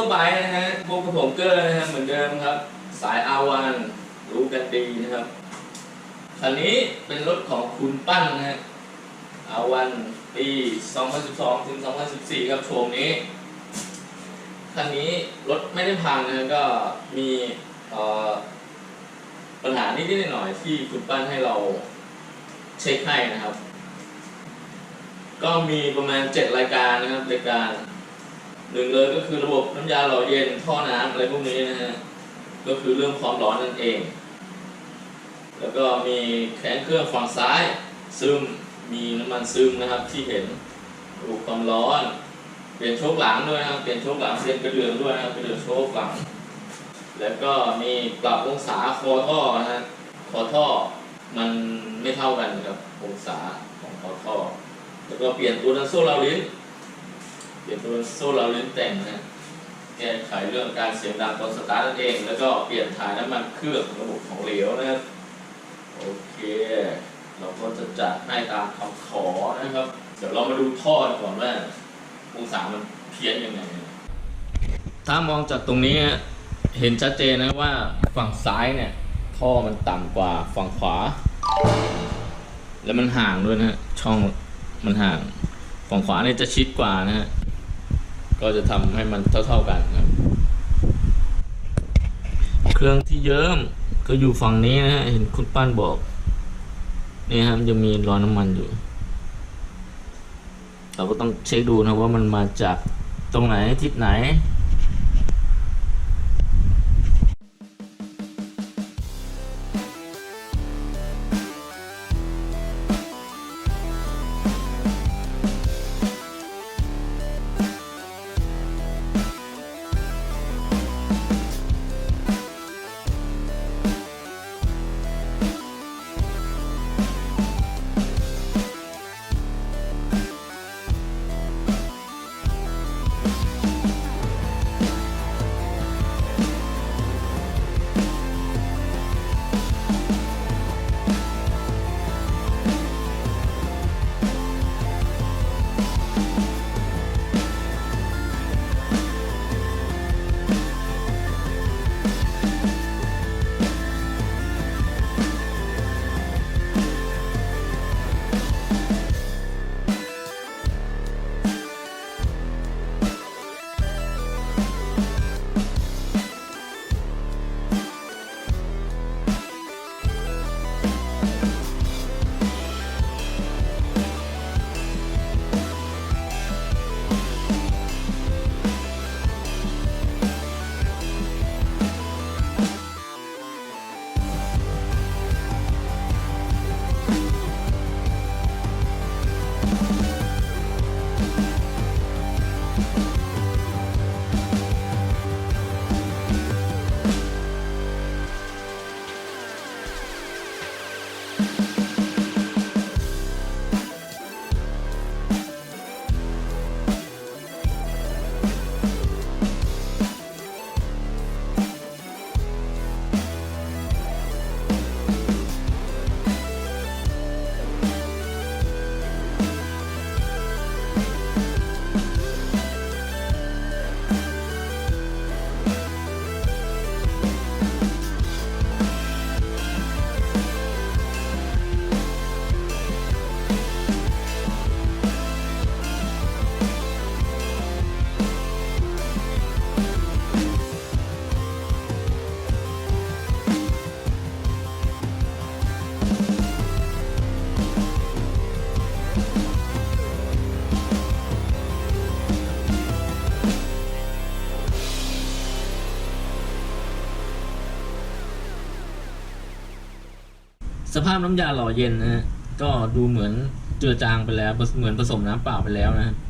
อปซุปเปอร์ไบค์นะฮะพบกับผมเกอร์นะฮะเหมือนเดิมครับ สายอาวันรู้กันดีนะครับคันนี้เป็นรถของคุณปั้นนะฮะอาวันปี 2012 ถึง 2014 ครับโชมนี้ คันนี้รถไม่ได้พังนะฮะก็มีปัญหานิดหน่อยที่คุณปั้นให้เราเช็คให้นะครับ ก็มีประมาณ 7 รายการนะครับรายการ หนึ่งเลยก็คือระบบน้ำยาหล่อเย็นท่อน้ำอะไรพวกนี้นะฮะก็คือเรื่องความร้อนนั่นเอง แล้วก็มีแขนเครื่องฝั่งซ้ายซึมมีน้ำมันซึมนะครับที่เห็นระบบความร้อน เปลี่ยนโชคหลังด้วยนะครับเปลี่ยนโชคหลังเปลี่ยนกระเดื่องด้วยนะครับกระเดื่องโชคหลัง แล้วก็มีปรับองศาคอท่อนะฮะคอท่อมันไม่เท่ากันกับองศาของคอท่อ แล้วก็เปลี่ยนตัวดันโซ่เราลิ้น ลี่ยนตัวโซ่เราลิ้นแต่งนะแก้ไขเรื่องการเสียงดังตอนสตาร์ทนั่นเอง แล้วก็เปลี่ยนถ่ายน้ำมันเครื่องระบบของเหลวนะครับโอเค เราก็จะจัดให้ตามคำขอนะครับ เดี๋ยวเรามาดูท่อกันก่อนว่าองศามันเพี้ยนยังไงถ้ามองจากตรงนี้เห็นชัดเจนนะว่าฝั่งซ้ายเนี่ยท่อมันต่ำกว่าฝั่งขวา แล้วมันห่างด้วยนะฮะช่องมันห่าง ฝั่งขวาเนี่ยจะชิดกว่านะฮะ ก็จะทำให้มันเท่า ๆกันครับ เครื่องที่เยิ้มก็อยู่ฝั่งนี้นะฮะเห็นคุณป้านบอกนี่ครับจะมีรอยน้ำมันอยู่ เราก็ต้องเช็คดูนะว่ามันมาจากตรงไหนทิศไหน สภาพน้ำยาหล่อเย็นนะฮะก็ดูเหมือนเจือจางไปแล้วเหมือนผสมน้ำเปล่าไปแล้วนะฮะขั้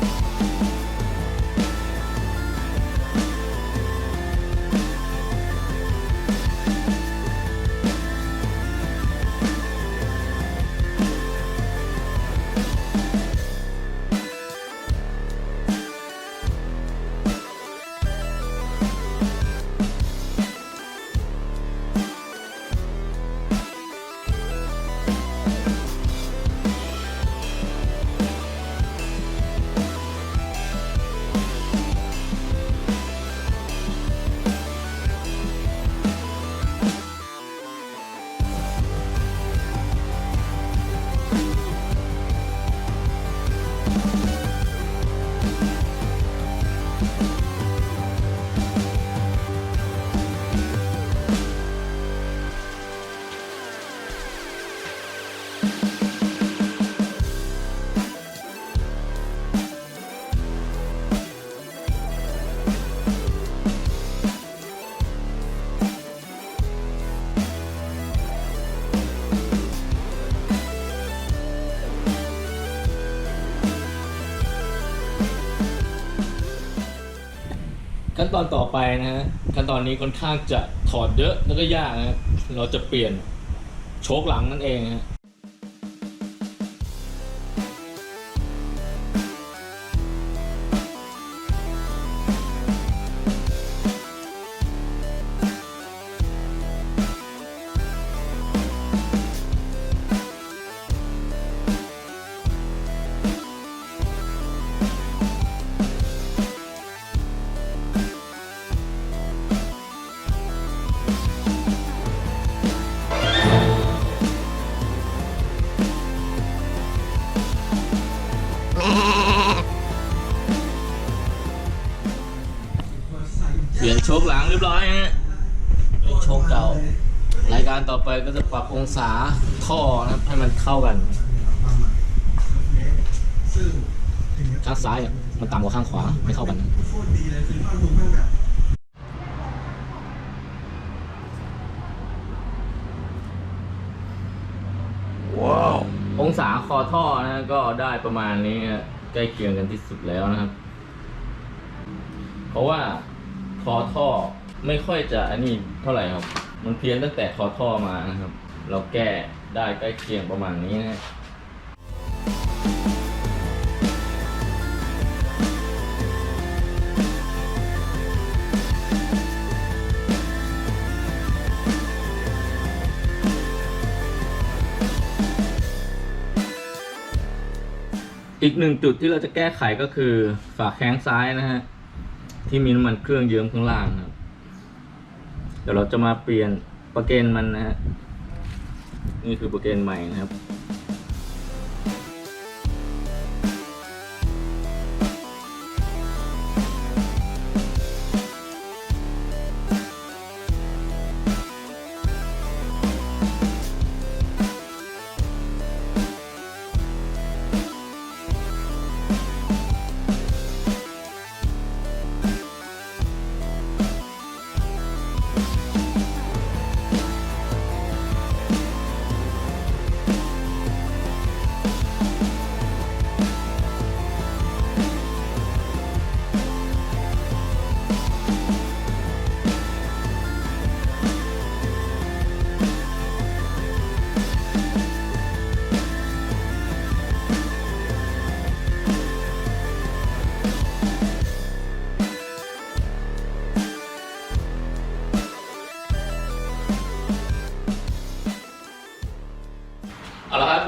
あっ。 อนต่อไปนะฮะขั้นตอนนี้ค่อนข้างจะถอดเยอะแล้วก็ยากนะเราจะเปลี่ยนโชคหลังนั่นเองฮะ องศาท่อนะครับให้มันเข้ากัน ข้างซ้ายอะมันต่ำกว่าข้างขวาไม่เข้ากันว้าวองศาคอท่อนะฮะก็ได้ประมาณนี้ฮะใกล้เคียงกันที่สุดแล้วนะครับ เพราะว่าคอท่อไม่ค่อยจะอันนี้เท่าไหร่ครับ มันเพี้ยนตั้งแต่คอท่อมานะครับ เราแก้ได้ใกล้เคียงประมาณนี้นะฮะอีกหนึ่งจุดที่เราจะแก้ไขก็คือฝาแข้งซ้ายนะฮะ ที่มีน้ำมันเครื่องเยิ้มข้างล่างครับ เดี๋ยวเราจะมาเปลี่ยนประเกนมันนะฮะ นี่คือโปรแกรมใหม่นะครับ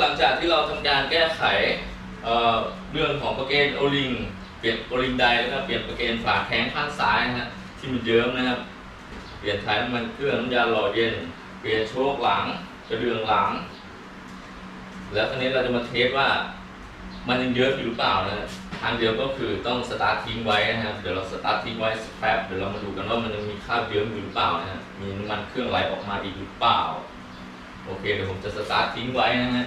หลังจากที่เราทำการแก้ไขเเรื่องของประเกนโอลิงเปลี่ยนโอลิงไดแล้วก็เปลี่ยนประเกนฝาแข้งข้างซ้ายนะฮะที่มันเยิ้มนะครับ เปลี่ยนถ่ายน้ำมันเครื่องน้ำยาหล่อเย็น เปลี่ยนโชคหลังกระเดืองหลัง แล้วทีนี้เราจะมาเทสว่ามันยังเยอะอยู่หรือเปล่านะฮะทางเดียวก็คือต้องสตาร์ททิ้งไว้นะครับเดี๋ยวเราสตาร์ททิ้งไว้สักแป๊บเดี๋ยวเรามาดูกันว่ามันยังมีคราบเยิ้มอยู่หรือเปล่านะฮะมีน้ำมันเครื่องไหลออกมาอีกหรือเปล่า โอเคเดี๋ยวผมจะสตาร์ททิ้งไว้นะฮะ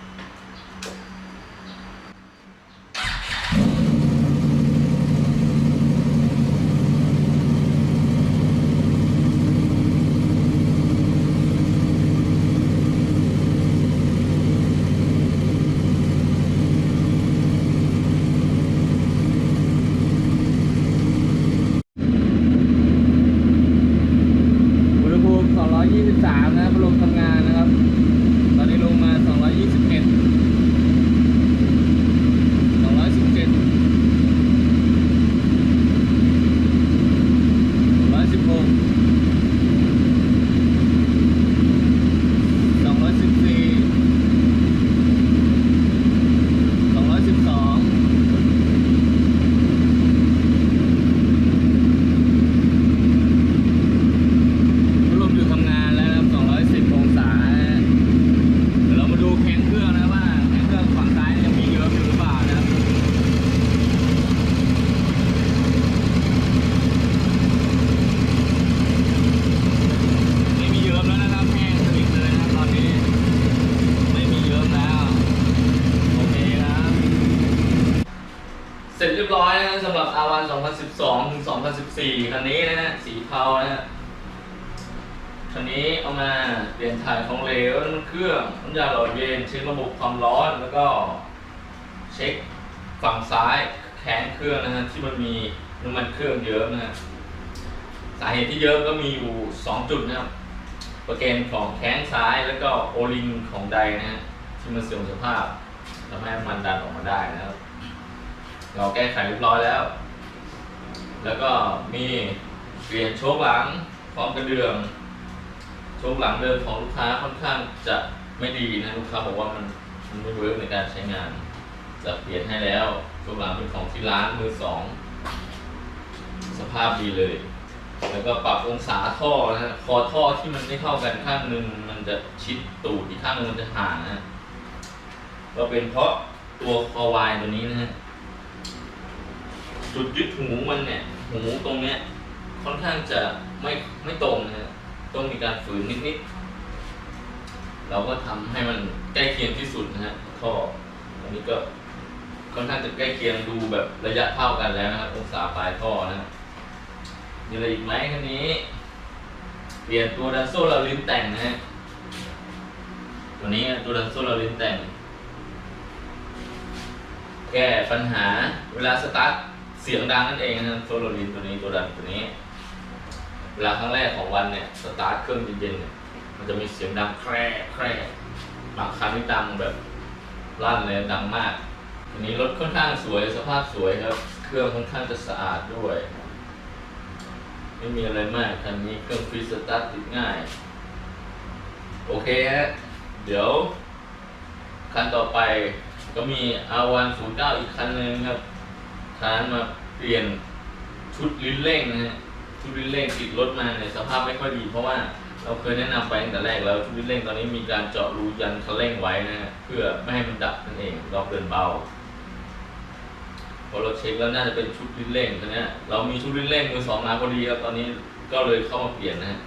อุณหภูมิ 223 นะครับพัดลมทำงานนะครับ ตอนนี้ลงมา 221 217 216 214 212 พัดลมอยู่ทำงานแล้วนะครับ 210 องศาเดี๋ยวเรามาดูแข้งเครื่องนะว่าแข้งเครื่องฝั่งซ้ายเนี่ยยังมีเยอะอยู่หรือเปล่านะครับ ไม่มีเยิ้มแล้วนะครับแห้งสนิทเลยนะครับตอนนี้ ไม่มีเยิ้มแล้ว โอเคครับ เสร็จเรียบร้อยนะ สำหรับ R1 2012ถึง2014 คันนี้นะฮะ สีเทานะฮะ คันนี้เอามาเปลี่ยนถ่ายของเหลวน้ำมันเครื่องน้ำยาหล่อเย็น เช็คระบบความร้อนแล้วก็เช็คฝั่งซ้ายแขนเครื่องนะฮะ ที่มันมีน้ำมันเครื่องเยอะนะฮะ สาเหตุที่เยอะก็มีอยู่สองจุดนะครับปรแกรมของแข้งซ้ายแล้วก็โอลิงของใดนะฮะ ที่มันเสื่อมสภาพทำให้มันดันออกมาได้นะครับ เราแก้ไขเรียบร้อยแล้ว แล้วก็มีเปลี่ยนโชคหลังพร้อมกระเดื่อง โชคหลังเดิมของลูกค้าค่อนข้างจะไม่ดีนะลูกค้าบอกว่ามันมันไม่เวิร์กในการใช้งาน จะเปลี่ยนให้แล้วโชคหลังเป็นของที่ร้านมือสองสภาพดีเลย แล้วก็ปรับองศาท่อนะฮะคอท่อที่มันไม่เท่ากันข้างหนึ่งมันจะชิดตูดอีกข้างนึงมันจะห่างนะฮะก็เป็นเพราะตัวคอวายตัวนี้นะฮะ จุดยึดหูมันเนี่ยหูตรงเนี้ยค่อนข้างจะไม่ไม่ตรงนะฮะต้องมีการฝืนนิดๆเราก็ทำให้มันใกล้เคียงที่สุดนะฮะท่ออันนี้ก็ค่อนข้างจะใกล้เคียงดูแบบระยะเท่ากันแล้วนะครับองศาปลายท่อนะฮะมีอะไรอีกไหมคันนี้ เปลี่ยนตัวดันโซ่เราลิ้นแต่งนะฮะตัวนี้ตัวดันโซ่เราลิ้นแต่ง แก้ปัญหาเวลาสตาร์ท เสียงดังนั่นเองนะโซโลลินตัวนี้ตัวดันตัวนี้ เวลาครั้งแรกของวันเนี่ยสตาร์ทเครื่องเย็นๆเนี่ยมันจะมีเสียงดังแคร่แคร่บางครั้งนี่ดังแบบลั่นเลยดังมากอันนี้รถค่อนข้างสวยสภาพสวยครับ เครื่องค่อนข้างจะสะอาดด้วย ไม่มีอะไรมากคันนี้เครื่องฟรีสตาร์ทติดง่าย โอเคฮะเดี๋ยว คันต่อไปก็มี R109 อีกคันหนึ่งครับ คันนั้นมาเปลี่ยนชุดลิ้นเร่งนะฮะชุดลิ้นเร่งติดรถมาในสภาพไม่ค่อยดี เพราะว่าเราเคยแนะนำไปตั้งแต่แรกแล้วชุดลิ้นเร่งตอนนี้มีการเจาะรูยันคันเร่งไว้นะฮะเพื่อไม่ให้มันดับนั่นเองรอบเดินเบาพอเราเช็คแล้วน่าจะเป็นชุดลิ้นเร่งคันเนี้ยเรามีชุดลิ้นเร่งมือสองมาพอดีครับตอนนี้ก็เลยเข้ามาเปลี่ยนนะฮะ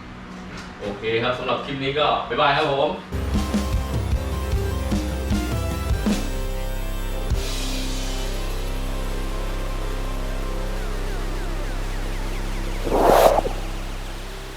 โอเคครับสำหรับคลิปนี้ก็บ๊ายบายครับผม